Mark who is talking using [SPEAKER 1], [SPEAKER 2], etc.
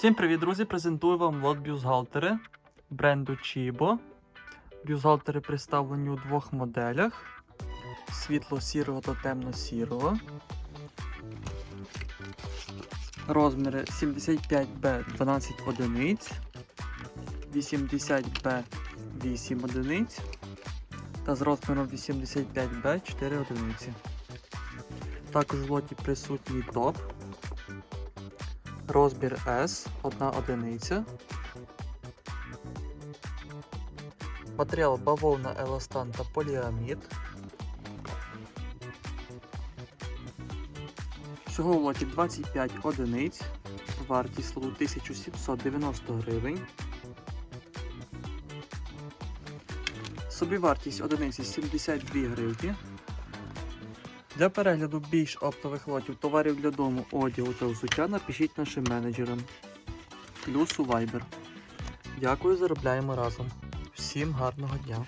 [SPEAKER 1] Всім привіт, друзі! Презентую вам лот бюстгальтери бренду Chibo. Бюстгальтери представлені у двох моделях: світло-сірого та темно-сірого. Розміри 75B 12 одиниць, 80B 8 одиниць та з розміром 85B 4 одиниці. Також в лоті присутній топ. Розбір S, одна одиниця. Матеріал бавовна, еластан та поліамід. Всього в лоті 25 одиниць. Вартість лоту 1790 гривень. Собівартість одиниці 72 гривні. Для перегляду більш оптових лотів товарів для дому, одягу та взуття напишіть нашим менеджерам. Плюс у Viber. Дякую, заробляємо разом. Всім гарного дня!